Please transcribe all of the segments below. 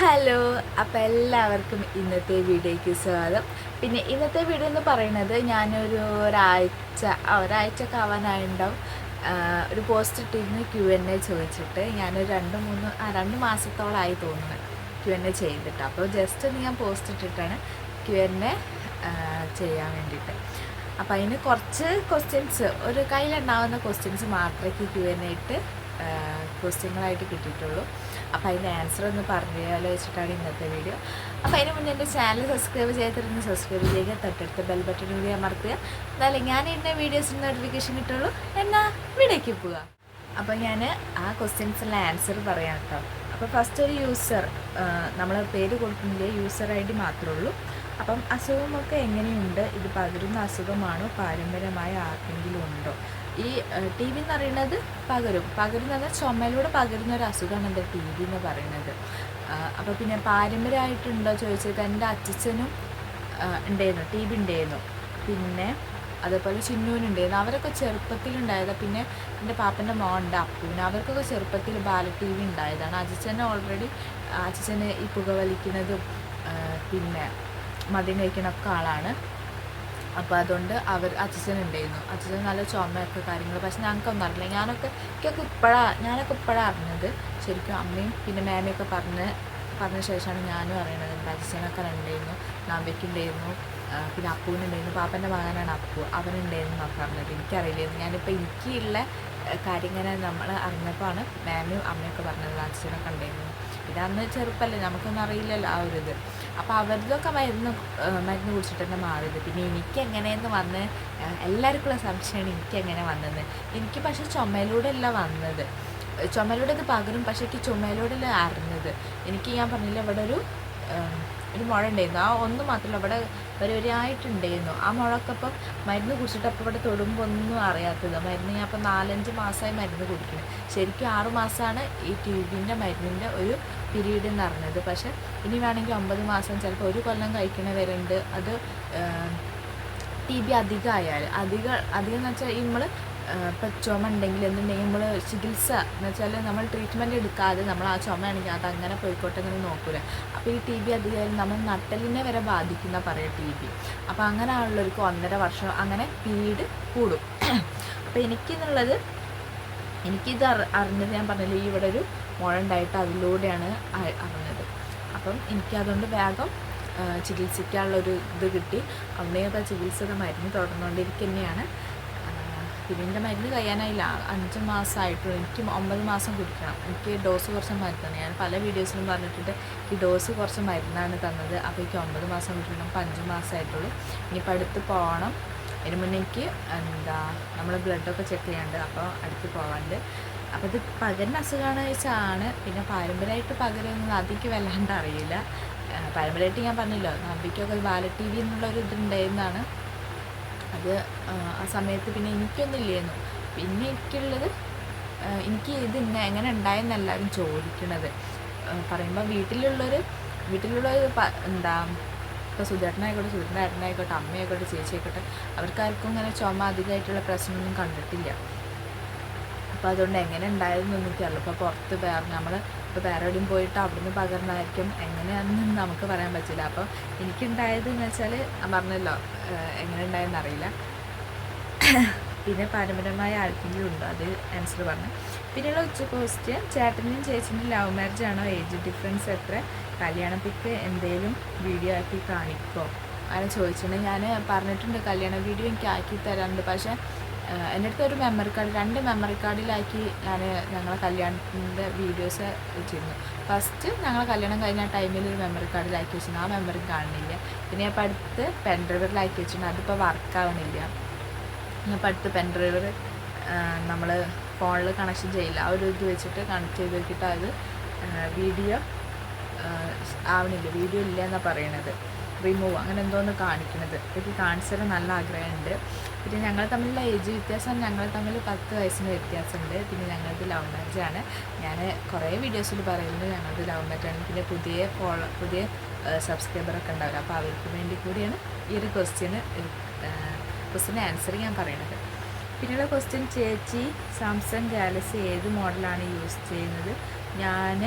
Hello അപ്പോൾ എല്ലാവർക്കും ഇന്നത്തെ വീഡിയോയ്ക്ക് സ്വാഗതം. പിന്നെ ഇന്നത്തെ വീഡിയോ എന്ന് പറയുന്നത് ഞാനൊരു ഒരാഴ്ച ഒരാഴ്ച കാവാനായിട്ടുണ്ടാവും ഒരു പോസ്റ്റ് ഇട്ടിരുന്നു ക്യു എൻ എ ചോദിച്ചിട്ട്. ഞാനൊരു രണ്ട് മൂന്ന് ആ രണ്ട് മാസത്തോളമായി തോന്നുന്നു ക്യു എൻ എ ചെയ്തിട്ട്. അപ്പോൾ ജസ്റ്റ് ഒന്ന് ഞാൻ പോസ്റ്റ് ഇട്ടിട്ടാണ് ക്യു എൻ എ ചെയ്യാൻ വേണ്ടിയിട്ട്. അപ്പോൾ അതിന് കുറച്ച് ക്വസ്റ്റ്യൻസ് ഒരു കയ്യിലുണ്ടാവുന്ന ക്വസ്റ്റ്യൻസ് മാത്രമേ ക്യു എൻ എ ഇട്ട് ക്വസ്റ്റ്യങ്ങളായിട്ട് കിട്ടിയിട്ടുള്ളൂ. അപ്പോൾ അതിന്റെ ആൻസർ ഒന്ന് പറഞ്ഞാലോ വെച്ചിട്ടാണ് ഇന്നത്തെ വീഡിയോ അപ്പോൾ അതിന് മുന്നേ എന്റെ ചാനൽ സബ്സ്ക്രൈബ് ചെയ്തിരുന്ന്. സബ്സ്ക്രൈബ് ചെയ്യുക തൊട്ടടുത്ത ബെൽ ബട്ടൺ കൂടി അമർത്തുക. എന്നാലും ഞാൻ ഇടുന്ന വീഡിയോസിന് നോട്ടിഫിക്കേഷൻ കിട്ടുള്ളൂ എന്നാ വീഡിയോയ്ക്ക് പോവുക. അപ്പോൾ ഞാൻ ആ ക്വസ്റ്റ്യൻസിലെ ആൻസർ പറയാം കേട്ടോ അപ്പോൾ ഫസ്റ്റ് ഒരു യൂസർ നമ്മൾ പേര് കൊടുക്കുന്നില്ല? യൂസർ ഐ ഡി മാത്രമേ ഉള്ളൂ. അപ്പം അസുഖമൊക്കെ എങ്ങനെയുണ്ട്? ഇത് പകരുന്ന അസുഖമാണോ? പാരമ്പര്യമായ ആർക്കെങ്കിലും ഉണ്ടോ? ഈ ടി വി എന്ന് പറയുന്നത് പകരും. പകരുന്നത് ചുമയിലൂടെ പകരുന്ന ഒരു അസുഖമാണ് എന്റെ ടി വി എന്ന് പറയുന്നത്. അപ്പോൾ പിന്നെ പാരമ്പര്യമായിട്ടുണ്ടോ ചോദിച്ചത്? എന്റെ അച്ഛനും ഉണ്ടായിരുന്നു. ടി വി ഉണ്ടായിരുന്നു. പിന്നെ അതേപോലെ ചിന്നൂനുണ്ടായിരുന്നു അവരൊക്കെ ചെറുപ്പത്തിലുണ്ടായതാണ് പിന്നെ എന്റെ പാപ്പന്റെ മോണ്ട് അപ്പൂന്. അവർക്കൊക്കെ ചെറുപ്പത്തിൽ ബാല ടി വി ഉണ്ടായതാണ്. അച്ഛനെ ഓൾറെഡി അച്ഛച്ചനെ ഈ പുകവലിക്കുന്നതും വലിക്കുന്നതും പിന്നെ മദ്യം കഴിക്കണൊക്കെ ആളാണ്. അപ്പോൾ അതുകൊണ്ട് അവർ അച്ഛൻ ഉണ്ടായിരുന്നു അച്ഛൻ നല്ല ചുമയൊക്കെ കാര്യങ്ങൾ പക്ഷെ ഞങ്ങൾക്കൊന്നും അറിയില്ല. ഞാനൊക്കെ എനിക്കൊക്കെ ഇപ്പോഴാണ് ഞാനൊക്കെ ഇപ്പോഴാണ് അറിഞ്ഞത്. ശരിക്കും അമ്മയും പിന്നെ മേമയൊക്കെ പറഞ്ഞ് പറഞ്ഞ ശേഷമാണ് ഞാനും അറിയണത്. എന്റെ അച്ഛനൊക്കെ ഉണ്ടായിരുന്നു നാമ്പയ്ക്കുണ്ടായിരുന്നു പിന്നെ അപ്പൂനുണ്ടായിരുന്നു പാപ്പന്റെ മകനാണ് അപ്പു. അവനുണ്ടായിരുന്നു എന്നൊക്കെ പറഞ്ഞത്. എനിക്കറിയില്ലായിരുന്നു. ഞാനിപ്പോൾ എനിക്കുള്ള കാര്യം ഇങ്ങനെ നമ്മൾ അറിഞ്ഞപ്പോഴാണ് മാമയും അമ്മയൊക്കെ പറഞ്ഞത് അച്ഛനൊക്കെ ഉണ്ടായിരുന്നു അന്ന് ചെറുപ്പമല്ലേ നമുക്കൊന്നും അറിയില്ലല്ലോ ആ ഒരു ഇത്. അപ്പോൾ അവരിതൊക്കെ മരുന്ന് മരുന്ന് കുടിച്ചിട്ട് തന്നെ മാറിയത്. പിന്നെ എനിക്ക് എങ്ങനെയെന്ന് വന്ന് എല്ലാവർക്കുള്ള സംശയമാണ് എനിക്ക് എങ്ങനെ വന്നത് എനിക്ക് പക്ഷേ ചുമയിലൂടെ അല്ല വന്നത്. ചുമയിലൂടെ ഇത് പകരും പക്ഷേ എനിക്ക് ചുമയിലൂടെ അല്ല അറിഞ്ഞത്. എനിക്ക് ഞാൻ പറഞ്ഞില്ല ഇവിടെ ഒരു ഒരു മുഴ ഉണ്ടായിരുന്നു. ആ ഒന്ന് മാത്രമല്ല അവിടെ ഒരു ഒരായിട്ടുണ്ടായിരുന്നു ആ മുഴക്കെ ഇപ്പം മരുന്ന് കുടിച്ചിട്ട് അപ്പം ഇവിടെ തൊടുമ്പോൾ ഒന്നും അറിയാത്തത്. മരുന്ന് ഞാൻ അപ്പം നാലഞ്ച് മാസമായി മരുന്ന് കുടിക്കുന്നത് ശരിക്കും ആറ് മാസമാണ് ഈ ട്യൂബിന്റെ മരുന്നിന്റെ ഒരു പീരീഡ് എന്ന് പറഞ്ഞത് പക്ഷേ ഇനി വേണമെങ്കിൽ ഒമ്പത് മാസം ചിലപ്പോൾ ഒരു കൊല്ലം കഴിക്കണ വരെ അത് ടി ബി അധികമായാൽ. അധികം അധികം എന്ന് വെച്ചാൽ നമ്മൾ ഇപ്പം ചുമ ഉണ്ടെങ്കിൽ എന്നുണ്ടെങ്കിൽ നമ്മൾ ചികിത്സ എന്ന് വെച്ചാൽ നമ്മൾ ട്രീറ്റ്മെന്റ് എടുക്കാതെ നമ്മൾ ആ ചുമയാണെങ്കിൽ അത് അങ്ങനെ പോയിക്കോട്ടെ അങ്ങനെ നോക്കൂല. അപ്പോൾ ഈ ടി ബി അധികം നമ്മൾ നട്ടലിനെ വരെ ബാധിക്കുന്ന പറയാം ടി ബി. അപ്പോൾ അങ്ങനെ ഉള്ളവർക്ക് ഒന്നര വർഷം അങ്ങനെ പീരീഡ് കൂടും. അപ്പോൾ എനിക്കെന്നുള്ളത് എനിക്കിത് അറിഞ്ഞത് ഞാൻ പറഞ്ഞില്ല ഇവിടെ ഒരു മുഴ അതിലൂടെയാണ് അറിഞ്ഞത്. അപ്പം എനിക്കതുകൊണ്ട് വേഗം ചികിത്സിക്കാനുള്ളൊരു ഇത് കിട്ടി. അവിടെയത് ആ ചികിത്സയുടെ മരുന്ന് തുടർന്നുകൊണ്ടിരിക്കുന്നതാണ് എന്റെ മരുന്ന് കഴിയാനായില്ല. അഞ്ച് മാസമായിട്ടുള്ളൂ എനിക്ക് ഒമ്പത് മാസം കുടിക്കണം. എനിക്ക് ഡോസ് കുറച്ച് മരുന്നാണ്. ഞാൻ പല വീഡിയോസിലും പറഞ്ഞിട്ടുണ്ട്. ഈ ഡോസ് കുറച്ച് മരുന്നാണ് തന്നത്. അപ്പോൾ എനിക്ക് ഒമ്പത് മാസം കുടിക്കണം. അപ്പോൾ അഞ്ച് മാസമായിട്ടുള്ളൂ ഇനിയിപ്പോൾ അടുത്ത് പോകണം. അതിന് മുന്നേ എനിക്ക് എന്താ നമ്മൾ ബ്ലഡൊക്കെ ചെക്ക് ചെയ്യാണ്ട് അപ്പോൾ അടുത്ത് പോകാണ്ട് അപ്പോൾ ഇത് പകരുന്ന അസുഖമാണ് ചാണ് പിന്നെ പാരമ്പര്യമായിട്ട് പകരുന്നത് അതിക്ക് വല്ലാണ്ട് അറിയില്ല. പാരമ്പര്യമായിട്ട് ഞാൻ പറഞ്ഞല്ലോ നബിക്കൊക്കെ ബാല ടി വി എന്നുള്ളൊരു ഇതുണ്ടായിരുന്നതാണ് അത് ആ, സമയത്ത് പിന്നെ എനിക്കൊന്നും ഇല്ലായിരുന്നു പിന്നെ എനിക്കുള്ളത് എനിക്ക് ഇത് ഇന്ന എങ്ങനെ ഉണ്ടായെന്ന് എല്ലാവരും ചോദിക്കണത് പറയുമ്പോൾ വീട്ടിലുള്ളൊരു പ- എന്താ ഇപ്പോൾ സുധേട്ടനായിക്കോട്ടെ സുധേട്ടന്റെ ഏട്ടനായിക്കോട്ടെ അമ്മയായിക്കോട്ടെ ചേച്ചിയായിക്കോട്ടെ അവർക്കാർക്കും ഇങ്ങനെ ചുമ അധികമായിട്ടുള്ള പ്രശ്നമൊന്നും കണ്ടിട്ടില്ല. അപ്പോൾ അതുകൊണ്ട് എങ്ങനെ ഉണ്ടായിരുന്നു എനിക്കറിയില്ല ഇപ്പോൾ പുറത്ത് വേറെ നമ്മൾ ഇപ്പോൾ വേറെ എവിടെയും പോയിട്ട് അവിടുന്ന് പകർന്നായിരിക്കും. എങ്ങനെയാണെന്ന് നമുക്ക് പറയാൻ പറ്റില്ല. അപ്പോൾ എനിക്കുണ്ടായത് എന്ന് വെച്ചാൽ ഞാൻ പറഞ്ഞല്ലോ എങ്ങനെ ഉണ്ടായെന്ന് അറിയില്ല. പിന്നെ പാരമ്പര്യമായ ആൾക്കെങ്കിലും ഉണ്ടോ? അത് ആൻസർ പറഞ്ഞു. പിന്നെയുള്ള ഉച്ച ക്വസ്റ്റ്യൻ ചേട്ടനും ചേച്ചിന്റെ ലവ് മാരേജ് ആണോ? ഏജ് ഡിഫറൻസ് എത്ര? കല്യാണ പിക്ക് എന്തെങ്കിലും വീഡിയോ ആക്കി കാണിക്കോ? അങ്ങനെ ചോദിച്ചിട്ടുണ്ട്. ഞാൻ പറഞ്ഞിട്ടുണ്ട് കല്യാണ വീഡിയോ എനിക്ക് ആക്കി തരാറുണ്ട്. പക്ഷേ എന്റെ അടുത്ത് ഒരു മെമ്മറി കാർഡ് രണ്ട് മെമ്മറി കാർഡിലാക്കി ഞാൻ ഞങ്ങളെ കല്യാണത്തിന്റെ വീഡിയോസ് വെച്ചിരുന്നു. ഫസ്റ്റ് ഞങ്ങളെ കല്യാണം കഴിഞ്ഞ ടൈമിൽ ഒരു മെമ്മറി കാർഡിലാക്കി വെച്ചിരുന്നു. ആ മെമ്മറി കാണുന്നില്ല. പിന്നെ ഞാൻ അടുത്ത് പെൻ ഡ്രൈവറിലാക്കി വെച്ചിട്ടുണ്ട്. അതിപ്പോൾ വർക്കാവണില്ല ഞാൻ അടുത്ത് പെൻ ഡ്രൈവർ നമ്മൾ ഫോണിൽ കണക്ഷൻ ചെയ്യില്ല. ആ ഒരു ഇത് വെച്ചിട്ട് കണക്ട് ചെയ്ത് വെച്ചിട്ട് അത് വീഡിയോ ആവണില്ല. വീഡിയോ ഇല്ല എന്നാണ് പറയണത്. റിമൂവ് അങ്ങനെ എന്തോന്ന് കാണിക്കുന്നത് എനിക്ക് കാണിച്ചു തരാൻ നല്ല ആഗ്രഹമുണ്ട്. പിന്നെ ഞങ്ങൾ തമ്മിലുള്ള ഏജ് വ്യത്യാസം ഞങ്ങൾ തമ്മിൽ പത്ത് വയസ്സിന്റെ വ്യത്യാസമുണ്ട്. പിന്നെ ഞങ്ങളത് ലവ് മാരേജ് ആണ്. ഞാൻ കുറേ വീഡിയോസിൽ പറയുന്നത് ഞങ്ങളത് ലവ് മാരേജ് ആണ്. പിന്നെ പുതിയ ഫോളോ പുതിയ സബ്സ്ക്രൈബറൊക്കെ ഉണ്ടാവില്ല. അപ്പോൾ അവർക്ക് വേണ്ടി കൂടിയാണ് ഈ ഒരു ക്വസ്റ്റ്യന് ക്വസ്റ്റ്യന് ആൻസർ ഞാൻ പറയണത്. പിന്നെയുള്ള ക്വസ്റ്റ്യൻ ചേച്ചി സാംസങ് ഗാലക്സി ഏത് മോഡലാണ് യൂസ് ചെയ്യുന്നത്? ഞാൻ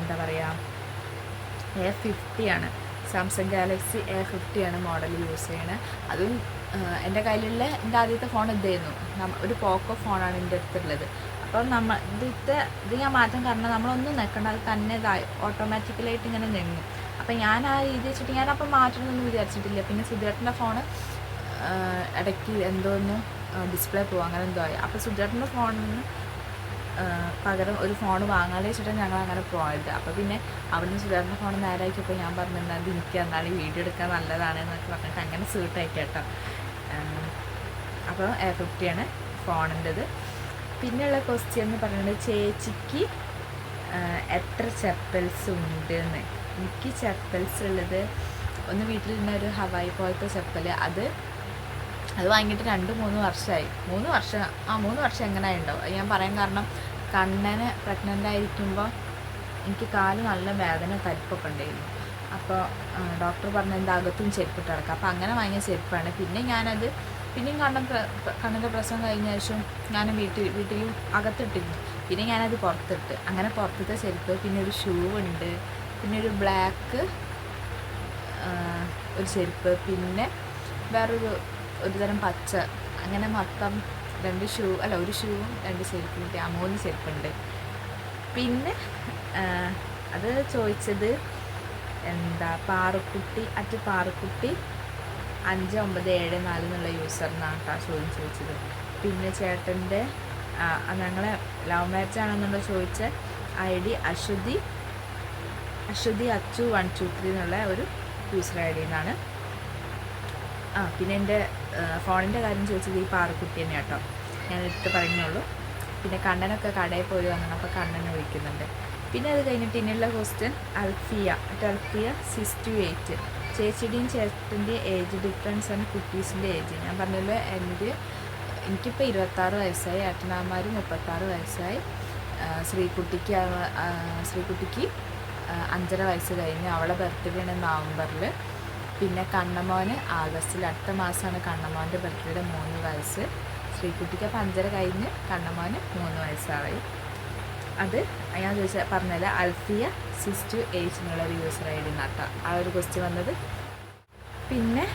എന്താ പറയുക എ ഫിഫ്റ്റി ആണ്. സാംസങ് ഗാലക്സി എ ഫിഫ്റ്റി ആണ് മോഡൽ യൂസ് ചെയ്യണത് അതും എന്റെ കയ്യിലുള്ള എന്റെ ആദ്യത്തെ ഫോൺ ഇതായിരുന്നു ഒരു പോക്കോ ഫോണാണ് എന്റെ അടുത്തുള്ളത്. അപ്പം നമ്മൾ ഇതിത്തെ ഇത് ഞാൻ മാറ്റാൻ കാരണം നമ്മളൊന്നും നിൽക്കണം അത് തന്നെ ഇതായി ഓട്ടോമാറ്റിക്കലായിട്ട് ഇങ്ങനെ നിങ്ങും അപ്പം ഞാൻ ആ രീതി വെച്ചിട്ട് ഞാൻ അപ്പം മാറ്റണമെന്നൊന്നും വിചാരിച്ചിട്ടില്ല. പിന്നെ സുധേട്ടന്റെ ഫോണ് ഇടയ്ക്ക് എന്തോ ഒന്ന് ഡിസ്പ്ലേ പോകും അങ്ങനെ എന്തോ ആയി. അപ്പോൾ സുധേട്ടന്റെ ഫോണിന് പകരം ഒരു ഫോൺ വാങ്ങാതെ വെച്ചിട്ടാണ് ഞങ്ങൾ അങ്ങനെ പോയത്. അപ്പോൾ പിന്നെ അവിടുന്ന് സുധാകരന്റെ ഫോൺ നേരാക്കിയപ്പോൾ ഞാൻ പറഞ്ഞിട്ടുണ്ടായിരുന്നു അത് എനിക്ക് എന്നാൽ വീഡിയോ എടുക്കാൻ നല്ലതാണ് എന്നൊക്കെ പറഞ്ഞിട്ട് അങ്ങനെ സൂട്ടായി കേട്ടോ. അപ്പോൾ എ ഫിഫ്റ്റിയാണ് ഫോണിന്റെത്. പിന്നെയുള്ള ക്വസ്റ്റ്യൻ എന്ന് പറയുന്നത് ചേച്ചിക്ക് എത്ര ചെപ്പൽസ് ഉണ്ട് എന്ന് എനിക്ക് ചെപ്പൽസ് ഉള്ളത് ഒന്ന് വീട്ടിലിരുന്ന ഒരു ഹവായി പോലത്തെ ചെപ്പൽ അത് അത് വാങ്ങിയിട്ട് രണ്ട് മൂന്ന് വർഷമായി മൂന്ന് വർഷം ആ മൂന്ന് വർഷം എങ്ങനെ ഉണ്ടാവും ഞാൻ പറയാൻ കാരണം കണ്ണന് പ്രഗ്നന്റ് ആയിരിക്കുമ്പോൾ എനിക്ക് കാൽ നല്ല വേദന തരിപ്പൊക്കെ ഉണ്ടായിരുന്നു. അപ്പോൾ ഡോക്ടർ പറഞ്ഞ എന്റെ അകത്തും ചെരുപ്പിട്ട് കിടക്കുക അപ്പോൾ അങ്ങനെ വാങ്ങിയ ചെരുപ്പാണ്. പിന്നെ ഞാനത് പിന്നെയും കണ്ണൻ കണ്ണിന്റെ പ്രസവം കഴിഞ്ഞ ശേഷം ഞാൻ വീട്ടിൽ വീട്ടിലും അകത്തിട്ടിരുന്നു. പിന്നെ ഞാനത് പുറത്തിട്ട് അങ്ങനെ പുറത്തത്തെ ചെരുപ്പ് പിന്നെ ഒരു ഷൂ ഉണ്ട് പിന്നെ ഒരു ബ്ലാക്ക് ഒരു ചെരുപ്പ് പിന്നെ വേറൊരു ഒരു തരം പച്ച അങ്ങനെ മൊത്തം രണ്ട് ഷൂ അല്ല ഒരു ഷൂവും രണ്ട് ചെരുപ്പും കിട്ടി ആ മൂന്ന് ചെരുപ്പുണ്ട് പിന്നെ അത് ചോദിച്ചത് എന്താ പാറക്കുട്ടി അറ്റ് പാറക്കുട്ടി അഞ്ച് ഒമ്പത് ഏഴ് നാല് എന്നുള്ള യൂസറിനാണ് കേട്ടോ ചോദ്യം ചോദിച്ചത്. പിന്നെ ചേട്ടന്റെ ഞങ്ങളെ ലവ് മാരേജ് ആണെന്നുള്ള ചോദിച്ച I D Aswathy Aswathy Achu one two three എന്നുള്ള ഒരു യൂസർ ഐ ഡിന്നാണ് ആ പിന്നെ എന്റെ ഫോണിന്റെ കാര്യം ചോദിച്ചത് ഈ പാറക്കുട്ടി തന്നെ കേട്ടോ ഞാൻ എടുത്ത് പറഞ്ഞോളൂ പിന്നെ കണ്ണനൊക്കെ കടയിൽ പോയി വന്നു അപ്പോൾ കണ്ണനെ വിളിക്കുന്നുണ്ട്. പിന്നെ അത് കഴിഞ്ഞിട്ട് ഇനിയുള്ള question Alfiya. Alfiya six two eight ചേച്ചിയുടെയും ചേട്ടന്റെയും ഏജ് ഡിഫറൻസ് ആണ് കുട്ടീസിന്റെ ഏജ് ഞാൻ പറഞ്ഞല്ലോ എന്റെ എനിക്കിപ്പോൾ ഇരുപത്താറ് വയസ്സായി ഏട്ടനാമാർ മുപ്പത്താറ് വയസ്സായി. ശ്രീകുട്ടിക്ക് ശ്രീകുട്ടിക്ക് അഞ്ചര വയസ്സ് കഴിഞ്ഞ്. അവളെ ബർത്ത്ഡേ ആണ് നവംബറിൽ പിന്നെ കണ്ണമോന് ആഗസ്റ്റിൽ അടുത്ത മാസമാണ് കണ്ണമോന്റെ ബർത്ത്ഡേയുടെ മൂന്ന് വയസ്സ്. ശ്രീകുട്ടിക്ക് അപ്പം അഞ്ചര കഴിഞ്ഞ് കണ്ണമോന് മൂന്ന് വയസ്സായി. അത് ഞാൻ ചോദിച്ച പറഞ്ഞത് അൽഫിയ സിക്സ് ടു എയ്റ്റ് എന്നുള്ള ഒരു യൂസർ ഐ ഡി നട്ട ആ ഒരു ക്വസ്റ്റ്യൻ വന്നത്. പിന്നെ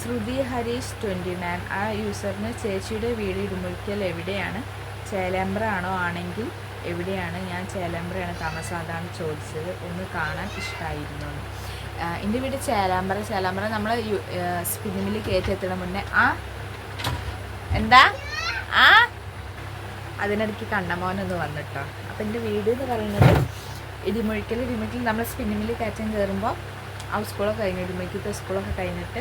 ശ്രുതി ഹരീഷ് ട്വന്റി നയൻ ആ യൂസറിന് ചേച്ചിയുടെ വീട് ഇടുമുഴിക്കൽ എവിടെയാണ്? ചേലേമ്പ്ര ആണോ ആണെങ്കിൽ എവിടെയാണ് ഞാൻ ചേലാമ്പ്രയാണ് താമസം ചോദിച്ചത് ഒന്ന് കാണാൻ ഇഷ്ടമായിരുന്നു എന്റെ വീട് ചേലാമ്പ്ര ചേലാമ്പ്ര നമ്മൾ സ്പിന്നിൽ കയറ്റി എത്തണ മുന്നേ ആ എന്താ? ആ അതിനിടയ്ക്ക് കണ്ണമോനൊന്ന് വന്നിട്ടോ. അപ്പം എന്റെ വീട് എന്ന് പറയുന്നത് ഇടിമുഴിക്കൽ ഇടിമുഴിക്കൽ നമ്മൾ സ്പിന്നിമിൽ കയറ്റം കയറുമ്പോൾ ആ സ്കൂളൊക്കെ കഴിഞ്ഞ് ഇടിമുഴിക്കത്തെ സ്കൂളൊക്കെ കഴിഞ്ഞിട്ട്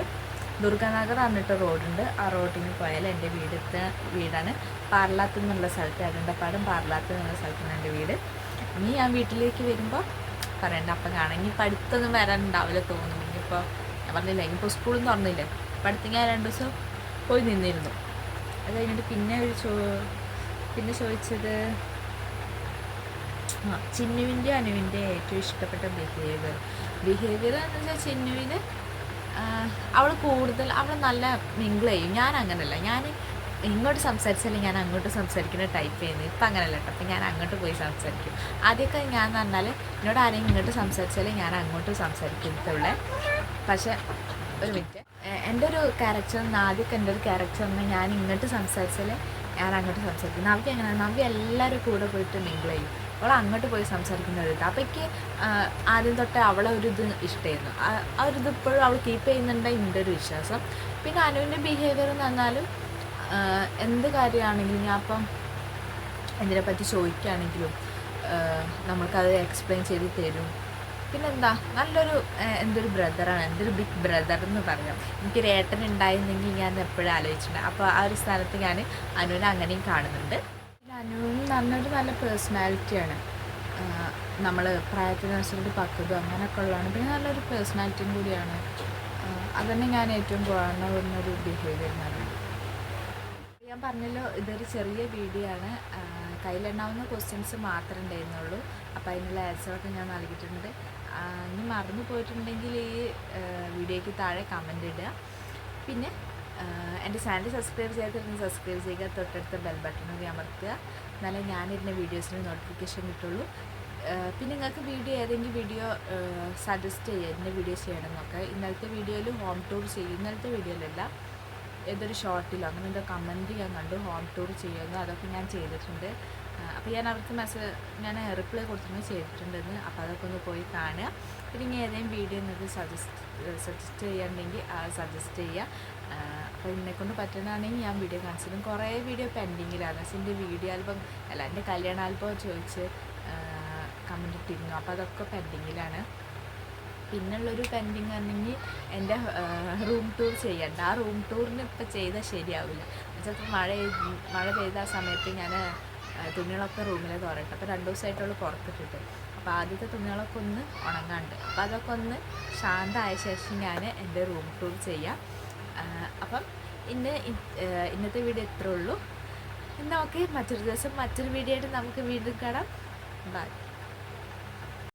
ദുർഗാനഗർ പറഞ്ഞിട്ട് റോഡുണ്ട്. ആ റോഡിന് പോയാൽ എന്റെ വീടത്തെ വീടാണ്. പാർലാത്ത് എന്നുള്ള സ്ഥലത്ത് അരണ്ടപ്പാടും പാർലാത്ത് എന്നുള്ള സ്ഥലത്താണ് എന്റെ വീട്. ഇനി ഞാൻ വീട്ടിലേക്ക് വരുമ്പോൾ പറയണ്ട അപ്പം കാണാം. ഇനി പഠിത്തമൊന്നും വരാനുണ്ടാവില്ല തോന്നുന്നു. ഇനിയിപ്പോൾ ഞാൻ പറഞ്ഞില്ല ഇനിയിപ്പോൾ നിന്ന് തുറന്നില്ലേ. പഠിത്തം ഞാൻ രണ്ട് ദിവസം പോയി നിന്നിരുന്നു. അത് കഴിഞ്ഞിട്ട് പിന്നെ ഒരു ചോ പിന്നെ ചോദിച്ചത് ചിന്നുവിന്റെ അനുവിന്റെ ഏറ്റവും ഇഷ്ടപ്പെട്ട ബിഹേവിയർ ബിഹേവിയർ എന്ന് വെച്ചാൽ ചിന്നുവിന് അവൾ കൂടുതൽ അവൾ നല്ല മിങ്കിൾ ചെയ്യും. ഞാൻ അങ്ങനല്ല. ഞാൻ ഇങ്ങോട്ട് സംസാരിച്ചാലും ഞാൻ അങ്ങോട്ട് സംസാരിക്കുന്ന ടൈപ്പ് ചെയ്യുന്നത് ഇപ്പം അങ്ങനെയല്ല കേട്ടോ അപ്പം ഞാൻ അങ്ങോട്ട് പോയി സംസാരിക്കും. ആദ്യമൊക്കെ ഞാൻ പറഞ്ഞാൽ എന്നോട് ആരെങ്കിലും ഇങ്ങോട്ട് സംസാരിച്ചാലും ഞാൻ അങ്ങോട്ട് സംസാരിക്കത്തുള്ളേ പക്ഷേ ഒരു മിനിറ്റ് എന്റെ ഒരു ക്യാരക്ടർ എന്ന് ആദ്യമൊക്കെ എന്റെ ഒരു ക്യാരക്ടർ എന്ന് ഞാൻ ഇങ്ങോട്ട് സംസാരിച്ചാൽ ഞാൻ അങ്ങോട്ട് സംസാരിക്കും. നവ്യ എങ്ങനെയാണ് നവ്യ എല്ലാവരും കൂടെ പോയിട്ട് മിങ്കിൾ ചെയ്യും. അവൾ അങ്ങോട്ട് പോയി സംസാരിക്കുന്ന ഒരു ഇത് അപ്പം എനിക്ക് ആദ്യം തൊട്ടേ അവളെ ഒരു ഇത് ഇഷ്ടമായിരുന്നു ആ- ഒരു ഇപ്പോഴും അവൾ കീപ്പ് ചെയ്യുന്നുണ്ട് എന്റെ ഒരു വിശ്വാസം. പിന്നെ അനുവിന്റെ ബിഹേവിയർ എന്ന് പറഞ്ഞാലും എന്ത് കാര്യമാണെങ്കിലും ഞാൻ അപ്പം എന്തിനെ പറ്റി ചോദിക്കുകയാണെങ്കിലും നമ്മൾക്കത് എക്സ്പ്ലെയിൻ ചെയ്ത് തരും. പിന്നെന്താ? നല്ലൊരു എന്തൊരു ബ്രദറാണ് എന്തൊരു ബിഗ് ബ്രദർ എന്ന് പറയാം. എനിക്കൊരു ഏട്ടൻ ഉണ്ടായിരുന്നെങ്കിൽ ഞാൻ എപ്പോഴും ആലോചിച്ചിട്ടുണ്ട്. അപ്പോൾ ആ ഒരു സ്ഥാനത്ത് ഞാൻ അനുവിനെ അങ്ങനെയും കാണുന്നുണ്ട്. അനുവിന് നല്ലൊരു നല്ല പേഴ്സണാലിറ്റിയാണ് നമ്മൾ പ്രായത്തിനനുസരിച്ച് പക്വതും അങ്ങനെയൊക്കെ ഉള്ളതാണ്. പിന്നെ നല്ലൊരു പേഴ്സണാലിറ്റിയും കൂടിയാണ്. അതന്നെ ഞാൻ ഏറ്റവും കാണുന്ന ഒരു ബിഹേവിയർ എന്ന് പറയുന്നത്. ഞാൻ പറഞ്ഞല്ലോ ഇതൊരു ചെറിയ വീഡിയോ ആണ്. കയ്യിലെണ്ണാവുന്ന ക്വസ്റ്റ്യൻസ് മാത്രമേ ഉണ്ടായിരുന്നുള്ളൂ. അപ്പോൾ അതിനുള്ള ആൻസറൊക്കെ ഞാൻ നൽകിയിട്ടുണ്ട്. ഇനി മറന്നു പോയിട്ടുണ്ടെങ്കിൽ ഈ വീഡിയോയ്ക്ക് താഴെ കമന്റ് ഇടുക. പിന്നെ എന്റെ ചാനൽ സബ്സ്ക്രൈബ് ചെയ്തിരുന്ന് സബ്സ്ക്രൈബ് ചെയ്യുക. തൊട്ടടുത്ത ബെൽ ബട്ടൺ കൂടി അമർത്തുക. എന്നാലേ ഞാനിരുന്ന വീഡിയോസിന് നോട്ടിഫിക്കേഷൻ കിട്ടുള്ളൂ. പിന്നെ നിങ്ങൾക്ക് വീഡിയോ ഏതെങ്കിലും വീഡിയോ സജസ്റ്റ് ചെയ്യുക. എന്റെ വീഡിയോ ചെയ്യണം എന്നൊക്കെ ഇന്നലത്തെ വീഡിയോയിൽ ഹോം ടൂർ ചെയ്യും. ഇന്നലത്തെ വീഡിയോയിലല്ല ഏതൊരു ഷോർട്ടിലോ അങ്ങനെ എന്തോ കമന്റ് ഞാൻ കണ്ടു. ഹോം ടൂർ ചെയ്യുമെന്ന് അതൊക്കെ ഞാൻ ചെയ്തിട്ടുണ്ട്. അപ്പോൾ ഞാൻ അവർക്ക് മെസ്സേജ് ഞാൻ റിപ്ലൈ കൊടുത്തിട്ട് ചെയ്തിട്ടുണ്ടെന്ന്. അപ്പോൾ അതൊക്കെ ഒന്ന് പോയി കാണുക. പിന്നെ ഇനി ഏതെങ്കിലും വീഡിയോ നിങ്ങൾക്ക് സജസ്റ്റ് സജസ്റ്റ് ചെയ്യാണ്ടെങ്കിൽ സജസ്റ്റ് ചെയ്യുക. അപ്പോൾ എന്നെക്കൊണ്ട് പറ്റുന്നതാണെങ്കിൽ ഞാൻ വീഡിയോ കാണിച്ചിരുന്നു കുറേ വീഡിയോ പെൻഡിങ്ങിലാണ് പക്ഷേ എന്റെ വീഡിയോ ആൽബം അല്ല എന്റെ കല്യാണ ആൽബം ചോദിച്ച് കമന്റ് ഇട്ടിരുന്നു. അപ്പോൾ അതൊക്കെ പെൻഡിങ്ങിലാണ് പിന്നുള്ളൊരു പെൻഡിങ് ആണെങ്കിൽ എന്റെ റൂം ടൂർ ചെയ്യണ്ട. ആ റൂം ടൂറിന് ഇപ്പം ചെയ്താൽ ശരിയാവില്ല ചിലപ്പോൾ മഴ മഴ പെയ്ത ആ സമയത്ത് ഞാൻ തുണികളൊക്കെ റൂമിലെ തോരട്ടെ അപ്പോൾ രണ്ട് ദിവസമായിട്ടുള്ള പുറത്തിട്ടിട്ട്. അപ്പോൾ ആദ്യത്തെ തുണികളൊക്കെ ഒന്ന് ഉണങ്ങാണ്ട്. അപ്പോൾ അതൊക്കെ ഒന്ന് ശാന്തമായ ശേഷം ഞാൻ എന്റെ റൂം ടൂർ ചെയ്യാം. അപ്പം ഇന്ന് ഇന്നത്തെ വീഡിയോ ഇത്രേ ഉള്ളൂ. എന്നാൽ ഓക്കെ മറ്റൊരു ദിവസം മറ്റൊരു വീഡിയോ ആയിട്ട് നമുക്ക് വീണ്ടും കാണാം. ബൈ